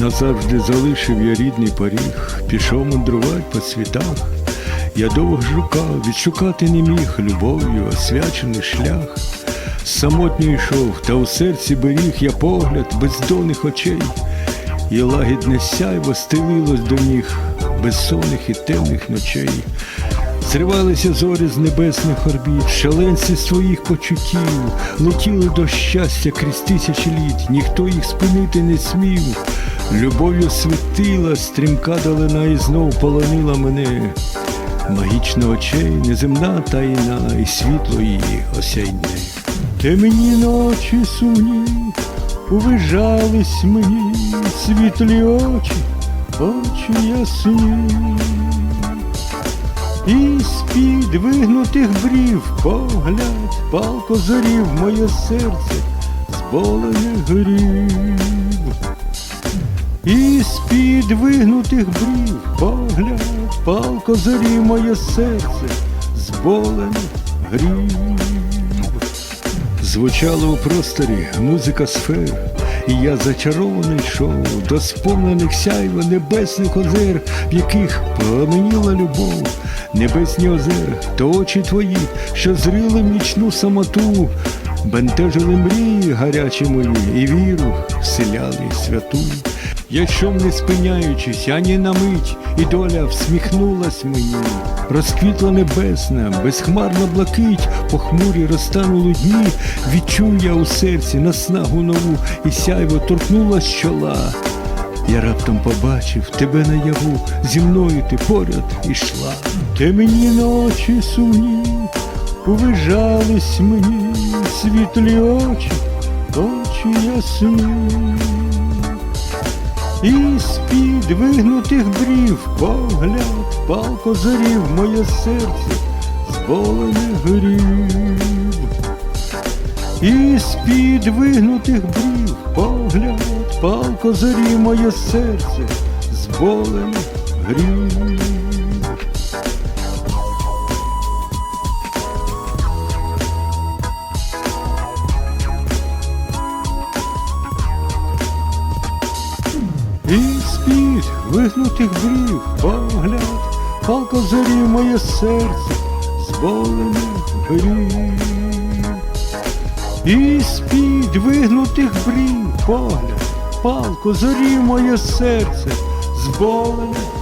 Назавжди залишив я рідний поріг, пішов мандрувати по світах. Я довго шукав, відшукати не міг любов'ю освячений шлях. Самотньо йшов, та у серці беріг я погляд бездонних очей, і лагідне сяйво стелилось до ніг безсонних і темних ночей. Зривалися зорі з небесних орбіт, шаленці своїх почуттів, летіли до щастя крізь тисячі літ, ніхто їх спинити не смів. Любов'ю світила, стрімка долина і знов полонила мене. Магічно очей, неземна таїна, і світло її осяйне. Темні ночі сумні, увижались мені світлі очі, очі ясні. І з-під вигнутих брів погляд палко зорів моє серце зболене горів. З-під вигнутих брів погляд палко зорів моє серце зболене грів. Звучала у просторі музика сфер, і я зачарований йшов до сповнених сяйва небесних озер, в яких пламеніла любов, небесні озера, то очі твої, що зрили нічну самоту, бентежили мрії гарячі мої, і віру вселяли святу. Я йшов не спиняючись, ані на мить, і доля всміхнулась мені. Розквітла небесна, безхмарна блакить, похмурі розтанули дні, відчув я у серці наснагу нову, і сяйво торкнулась чола. Я раптом побачив тебе наяву, зі мною ти поряд ішла. Темні ночі сумні, увижались мені світлі очі, очі ясні. І з-під вигнутих брів погляд палко зорів моє серце зболене горів. І з-під вигнутих брів погляд палко зорів моє серце зболене грів. І з-під вигнутих брів погляд, палко зорів моє серце, зболене горів. І з-під вигнутих брів погляд, палко зорів моє серце, зболене грів.